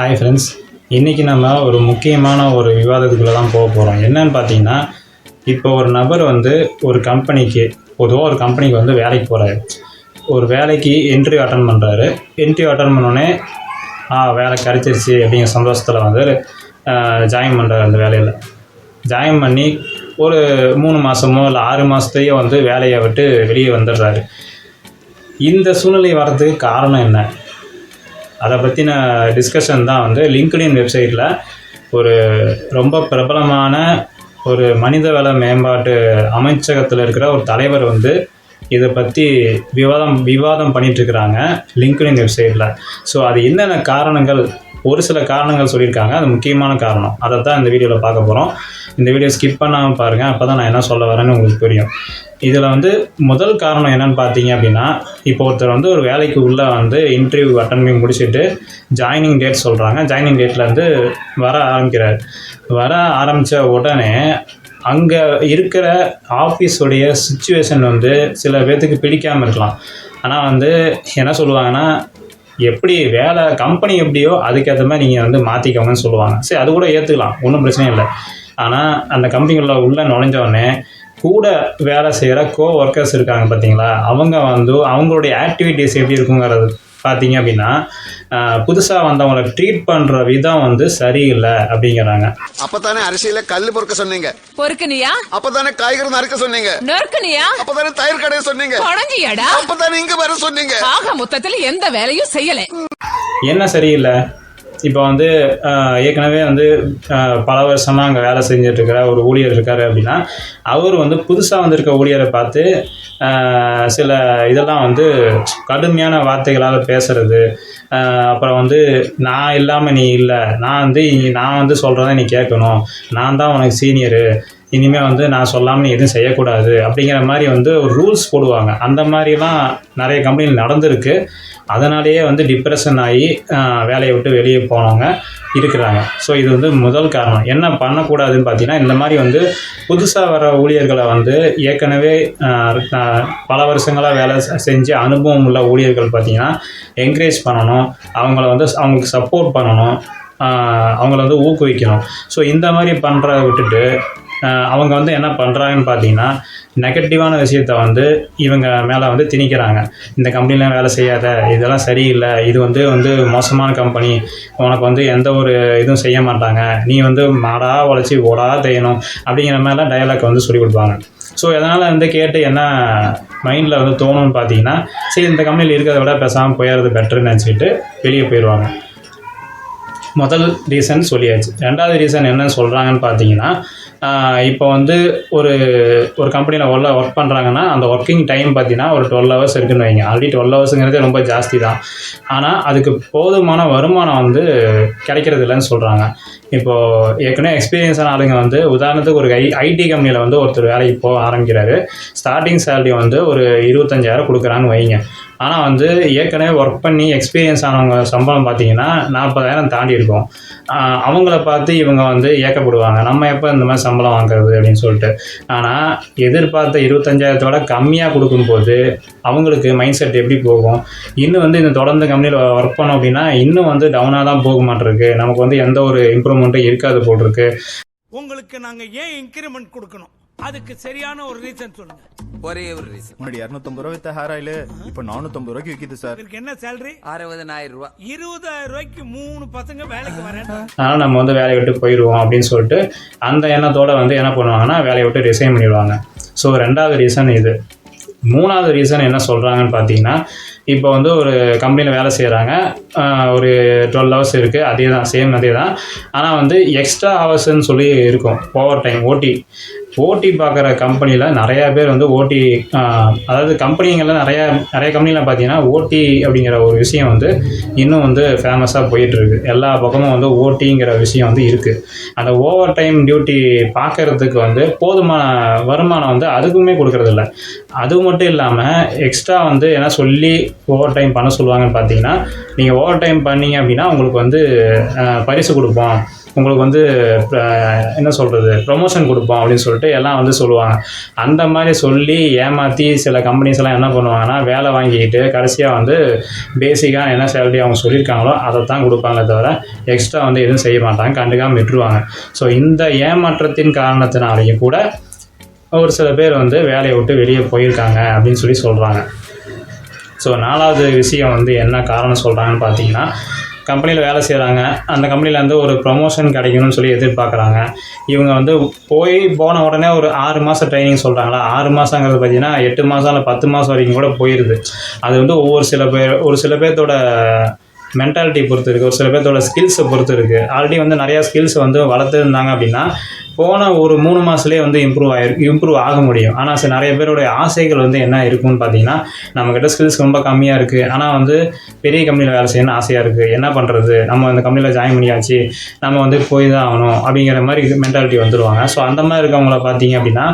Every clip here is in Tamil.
ஹாய் ஃப்ரெண்ட்ஸ் இன்றைக்கி நம்ம ஒரு முக்கியமான ஒரு விவாதத்துக்குள்ளே தான் போக போகிறோம் என்னன்னு பார்த்தீங்கன்னா இப்போ ஒரு நபர் வந்து ஒரு கம்பெனிக்கு பொதுவாக ஒரு கம்பெனிக்கு வந்து வேலைக்கு போகிறாரு ஒரு வேலைக்கு இன்டர்வியூ அட்டன் பண்ணுறாரு இன்டர்வியூ அட்டன் பண்ணோடனே ஆ வேலை கிடச்சிருச்சு அப்படிங்கிற சந்தோஷத்தில் வந்து ஜாயின் பண்ணுறாரு அந்த வேலையில். ஜாயின் பண்ணி ஒரு மூணு மாதமோ இல்லை ஆறு மாதத்தையோ வந்து வேலையை விட்டு வெளியே வந்துடுறாரு. இந்த சூழ்நிலை வர்றதுக்கு காரணம் என்ன? அதை பற்றின டிஸ்கஷன் தான் வந்து லிங்க்டின் வெப்சைட்டில் ஒரு ரொம்ப பிரபலமான ஒரு மனிதவள மேம்பாட்டு அமைச்சகத்தில் இருக்கிற ஒரு தலைவர் வந்து இதை பற்றி விவாதம் விவாதம் பண்ணிட்டு இருக்கிறாங்க லிங்க்டின் வெப்சைட்டில் ஸோ அது என்னென்ன காரணங்கள் ஒரு சில காரணங்கள் சொல்லியிருக்காங்க. அது முக்கியமான காரணம். அதை தான் இந்த வீடியோவில் பார்க்க போகிறோம் இந்த வீடியோ ஸ்கிப் பண்ணாமல் பாருங்கள் அப்போ தான் நான் என்ன சொல்ல வரேன்னு உங்களுக்கு புரியும். இதில் வந்து முதல் காரணம் என்னென்னு பார்த்தீங்க அப்படின்னா இப்போ ஒருத்தர் வந்து ஒரு வேலைக்கு உள்ளே வந்து இன்டர்வியூ அட்டன் பண்ணி முடிச்சுட்டு ஜாயினிங் டேட் சொல்கிறாங்க ஜாயினிங் டேட்லேருந்து வர ஆரம்பிக்கிறார். வர ஆரம்பித்த உடனே அங்கே இருக்கிற ஆஃபீஸுடைய சுச்சுவேஷன் வந்து சில பேர்த்துக்கு பிடிக்காமல் இருக்கலாம். ஆனால் வந்து என்ன சொல்லுவாங்கன்னா எப்படி வேலை கம்பெனி எப்படியோ அதுக்கேற்ற மாதிரி நீங்கள் வந்து மாற்றிக்கோங்கன்னு சொல்லுவாங்க. சரி அது கூட ஏற்றுக்கலாம் ஒன்றும் பிரச்சனை இல்லை. ஆனால் அந்த கம்பெனிகளில் உள்ளே நுழைஞ்சோடனே கூட வேலை செய்கிற கோ ஒர்க்கர்ஸ் இருக்காங்க பார்த்தீங்களா அவங்க வந்து அவங்களுடைய ஆக்டிவிட்டீஸ் எப்படி இருக்குங்கிறது பார்த்தீங்க அப்படின்னா புதுசாக வந்தவங்களை ட்ரீட் பண்ணுற விதம் வந்து சரியில்லை அப்படிங்கிறாங்க. அப்பதானே அரிசியில கல்லு பொறுக்க சொன்னீங்க. பொறுக்குனியா? அப்பதானே காய்கறி நறுக்க சொன்னீங்க. நொறுக்குனியா? அப்பதானே தயிர் கடைய சொன்னீங்க. குழஞ்சியாடா அப்பதானே இங்க வர சொன்னீங்க. ஆக மொத்தத்துல எந்த வேலையும் செய்யல. என்ன சரியில்லை? இப்போ வந்து ஏற்கனவே வந்து பல வருஷமாக அங்கே வேலை செஞ்சுட்டு இருக்கிற ஒரு ஊழியர் இருக்காரு அப்படின்னா அவர் வந்து புதுசாக வந்திருக்க ஊழியரை பார்த்து சில இதெல்லாம் வந்து கடுமையான வார்த்தைகளால் பேசுறது அப்புறம் வந்து நான் இல்லாமல் நீ இல்லை. நான் வந்து நான் வந்து சொல்கிறத நீ கேட்கணும். நான் தான் உனக்கு சீனியரு. இனிமேல் வந்து நான் சொல்லாமல் எதுவும் செய்யக்கூடாது அப்படிங்கிற மாதிரி வந்து ஒரு ரூல்ஸ் போடுவாங்க. அந்த மாதிரிலாம் நிறைய கம்பெனியில் நடந்திருக்கு. அதனாலேயே வந்து டிப்ரெஷன் ஆகி வேலையை விட்டு வெளியே போனவங்க இருக்கிறாங்க. ஸோ இது வந்து முதல் காரணம். என்ன பண்ணக்கூடாதுன்னு பார்த்தீங்கன்னா இந்த மாதிரி வந்து புதுசாக வர ஊழியர்களை வந்து ஏற்கனவே பல வருஷங்களாக வேலை செஞ்சு அனுபவம் உள்ள ஊழியர்கள் பார்த்தீங்கன்னா என்கரேஜ் பண்ணணும். அவங்கள வந்து அவங்களுக்கு சப்போர்ட் பண்ணணும். அவங்கள வந்து ஊக்குவிக்கணும். ஸோ இந்த மாதிரி பண்ணுறத விட்டுட்டு அவங்க வந்து என்ன பண்ணுறாங்கன்னு பார்த்தீங்கன்னா நெகட்டிவான விஷயத்த வந்து இவங்க மேலே வந்து திணிக்கிறாங்க. இந்த கம்பெனிலாம் வேலை செய்யாத இதெல்லாம் சரியில்லை இது வந்து வந்து மோசமான கம்பெனி உனக்கு வந்து எந்த ஒரு இதுவும் செய்ய மாட்டாங்க நீ வந்து மாடா உழைச்சி ஓடா தேயணும் அப்படிங்கிற மாதிரிலாம் டயலாக் வந்து சொல்லி கொடுப்பாங்க. ஸோ எதனால் வந்து கேட்டு என்ன மைண்டில் வந்து தோணும்னு பார்த்தீங்கன்னா சரி இந்த கம்பெனியில் இருக்கிறத விட பேசாமல் போயிடுறது பெட்டர்னு நினச்சிக்கிட்டு வெளியே போயிடுவாங்க. முதல் ரீசன் சொல்லியாச்சு. ரெண்டாவது ரீசன் என்னன்னு சொல்கிறாங்கன்னு பார்த்தீங்கன்னா இப்போ வந்து ஒரு ஒரு கம்பெனியில் உள்ள ஒர்க் பண்ணுறாங்கன்னா அந்த ஒர்க்கிங் டைம் பார்த்தீங்கன்னா ஒரு டுவெல் ஹவர்ஸ் இருக்குன்னு வைங்க. ஆல்ரெடி டுவெல் ஹவர்ஸுங்கிறது ரொம்ப ஜாஸ்தி தான். ஆனால் அதுக்கு போதுமான வருமானம் வந்து கிடைக்கிறது இல்லைன்னு சொல்கிறாங்க இப்போது ஏற்கனவே எக்ஸ்பீரியன்ஸான ஆளுங்க வந்து உதாரணத்துக்கு ஒரு ஐ ஐடி கம்பெனியில் வந்து ஒருத்தர் வேலைக்கு போக ஆரம்பிக்கிறாரு. ஸ்டார்டிங் சேலரி வந்து ஒரு இருபத்தஞ்சாயிரம் கொடுக்குறான்னு வைங்க. ஆனால் வந்து ஏற்கனவே ஒர்க் பண்ணி எக்ஸ்பீரியன்ஸ் ஆனவங்க சம்பளம் பார்த்தீங்கன்னா நாற்பதாயிரம் தாண்டி இருக்கும். அவங்கள பார்த்து இவங்க வந்து ஏக்கப்படுவாங்க. நம்ம எப்போ இந்த மாதிரி சம்பளம் வாங்குறது அப்படின்னு சொல்லிட்டு. ஆனால் எதிர்பார்த்த இருபத்தஞ்சாயிரத்தோட கம்மியாக கொடுக்கும்போது அவங்களுக்கு மைண்ட் செட் எப்படி போகும்? இன்னும் வந்து இந்த தொடர்ந்து கம்பெனியில் ஒர்க் பண்ணோம் அப்படின்னா இன்னும் வந்து டவுனாக தான் போக மாட்டிருக்கு. நமக்கு வந்து எந்த ஒரு இம்ப்ரூவ்மெண்ட்டும் இருக்காது போட்டிருக்கு. உங்களுக்கு நாங்கள் ஏன் இன்க்ரிமெண்ட் கொடுக்கணும்? அதுக்கு சரியான ஒரு ரீசன் சொல்லுங்கள் ஒரே ஒரு ரீசன் முன்னாடி இரநூத்தம்பது ரூபா வித்த ஹேர் ஆயில் இப்ப நானூத்தம்பது ரூபாய்க்கு விக்குது சார். என்ன சேலரி அறுபதனாயிரம் ரூபாய் இருபதாயிரம் ரூபாய்க்கு மூணு பசங்க வேலைக்கு வரேன் அதனால் நம்ம வந்து வேலையை விட்டு போயிடுவோம் அப்படின்னு சொல்லிட்டு அந்த எண்ணத்தோட வந்து என்ன பண்ணுவாங்கன்னா வேலையை விட்டு ரிசைன் பண்ணிடுவாங்க. ஸோ ரெண்டாவது ரீசன் இது. மூணாவது ரீசன் என்ன சொல்கிறாங்கன்னு பார்த்தீங்கன்னா இப்போ வந்து ஒரு கம்பெனியில் வேலை செய்கிறாங்க ஒரு டுவெல் ஹவர்ஸ் இருக்குது அதே தான் சேம் அதே தான். ஆனால் வந்து எக்ஸ்ட்ரா ஹவர்ஸ்ன்னு சொல்லி இருக்கும். ஓவர் டைம் ஓடி ஓட்டி பார்க்குற கம்பெனியில் நிறையா பேர் வந்து ஓட்டி அதாவது கம்பெனிங்களில் நிறையா நிறைய கம்பெனியில் பார்த்தீங்கன்னா ஓட்டி அப்படிங்கிற ஒரு விஷயம் வந்து இன்னும் வந்து ஃபேமஸாக போயிட்டுருக்கு. எல்லா பக்கமும் வந்து ஓட்டிங்கிற விஷயம் வந்து இருக்குது அந்த ஓவர் டைம் டியூட்டி பார்க்கறதுக்கு வந்து போதுமான வருமானம் வந்து அதுக்குமே கொடுக்கறதில்ல. அது மட்டும் இல்லாமல் எக்ஸ்ட்ரா வந்து என்ன சொல்லி ஓவர் டைம் பண்ண சொல்லுவாங்கன்னு பார்த்தீங்கன்னா நீங்கள் ஓவர் டைம் பண்ணீங்க அப்படின்னா உங்களுக்கு வந்து பரிசு கொடுப்போம். உங்களுக்கு வந்து என்ன சொல்கிறது ப்ரொமோஷன் கொடுப்போம் அப்படின்னு சொல்லிட்டு எல்லாம் வந்து சொல்லுவாங்க. அந்த மாதிரி சொல்லி ஏமாற்றி சில கம்பெனிஸ் எல்லாம் என்ன பண்ணுவாங்கன்னா வேலை வாங்கிக்கிட்டு கடைசியாக வந்து பேசிக்காக என்ன சேலரி அவங்க சொல்லியிருக்காங்களோ அதை தான் கொடுப்பாங்களே தவிர எக்ஸ்ட்ரா வந்து எதுவும் செய்ய மாட்டாங்க கண்டுக்காமல் விட்டுருவாங்க. ஸோ இந்த ஏமாற்றத்தின் காரணத்தினாலேயும் கூட ஒரு சில பேர் வந்து வேலையை விட்டு வெளியே போயிருக்காங்க அப்படின்னு சொல்லி சொல்கிறாங்க ஸோ நாலாவது விஷயம் வந்து என்ன காரணம் சொல்கிறாங்கன்னு பார்த்தீங்கன்னா கம்பெனியில் வேலை செய்கிறாங்க அந்த கம்பெனியில் வந்து ஒரு ப்ரொமோஷன் கிடைக்கணும்னு சொல்லி எதிர்பார்க்குறாங்க. இவங்க வந்து போய் போன உடனே ஒரு ஆறு மாதம் ட்ரைனிங் சொல்கிறாங்களா ஆறு மாதங்கிறது பார்த்தீங்கன்னா எட்டு மாதம் இல்லை பத்து மாதம் வரைக்கும் கூட போயிடுது அது வந்து ஒவ்வொரு சில பேர் ஒரு சில பேர்த்தோட மென்டாலிட்டி பொறுத்து இருக்குது ஒரு சில பேர்த்தோட ஸ்கில்ஸை பொறுத்து இருக்குது ஆல்ரெடி வந்து நிறையா ஸ்கில்ஸ் வந்து வளர்த்துருந்தாங்க அப்படின்னா போன ஒரு மூணு மாதத்துலேயே வந்து இம்ப்ரூவ் ஆகிருக்கு இம்ப்ரூவ் ஆக முடியும். ஆனால் சில நிறைய பேருடைய ஆசைகள் வந்து என்ன இருக்கும்னு பார்த்தீங்கன்னா நம்மக்கிட்ட ஸ்கில்ஸ் ரொம்ப கம்மியாக இருக்குது ஆனால் வந்து பெரிய கம்பெனியில் வேலை செய்யணும்னு ஆசையாக இருக்குது என்ன பண்ணுறது நம்ம அந்த கம்பெனியில் ஜாயின் பண்ணியாச்சு. நம்ம வந்து போய் தான் ஆகணும் அப்படிங்கிற மாதிரி மென்டாலிட்டி வந்துடுவாங்க ஸோ அந்த மாதிரி இருக்கவங்கள பார்த்தீங்க அப்படின்னா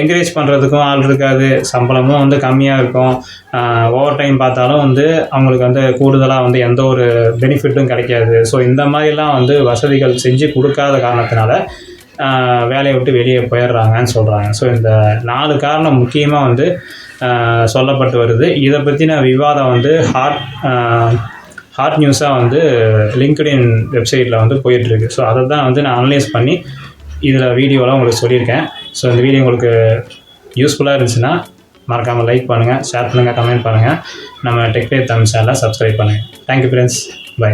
என்கரேஜ் பண்ணுறதுக்கும் ஆள் இருக்காது. சம்பளமும் வந்து கம்மியாக இருக்கும். ஓவர் டைம் பார்த்தாலும் வந்து அவங்களுக்கு வந்து கூடுதலாக வந்து எந்த ஒரு ஒரு பெனிஃபிட்டும் கிடைக்காது. ஸோ இந்த மாதிரிலாம் வந்து வசதிகள் செஞ்சு கொடுக்காத காரணத்தினால வேலையை விட்டு வெளியே போயிடுறாங்கன்னு சொல்கிறாங்க ஸோ இந்த நாலு காரணம் முக்கியமாக வந்து சொல்லப்பட்டு வருது. இதை பற்றின விவாதம் வந்து ஹார்ட் ஹார்ட் நியூஸாக வந்து லிங்க்டின் வெப்சைட்டில் வந்து போயிட்டுருக்கு. ஸோ அதை தான் வந்து நான் அனலைஸ் பண்ணி இதில் வீடியோலாம் உங்களுக்கு சொல்லியிருக்கேன். ஸோ இந்த வீடியோ உங்களுக்கு யூஸ்ஃபுல்லாக இருந்துச்சுன்னா மறக்காமல் லைக் பண்ணுங்கள் ஷேர் பண்ணுங்கள் கமெண்ட் பண்ணுங்கள் நம்ம டெக்டே தமிழ் சேனலை சப்ஸ்கிரைப் பண்ணுங்கள் தேங்க்யூ ஃப்ரெண்ட்ஸ் பை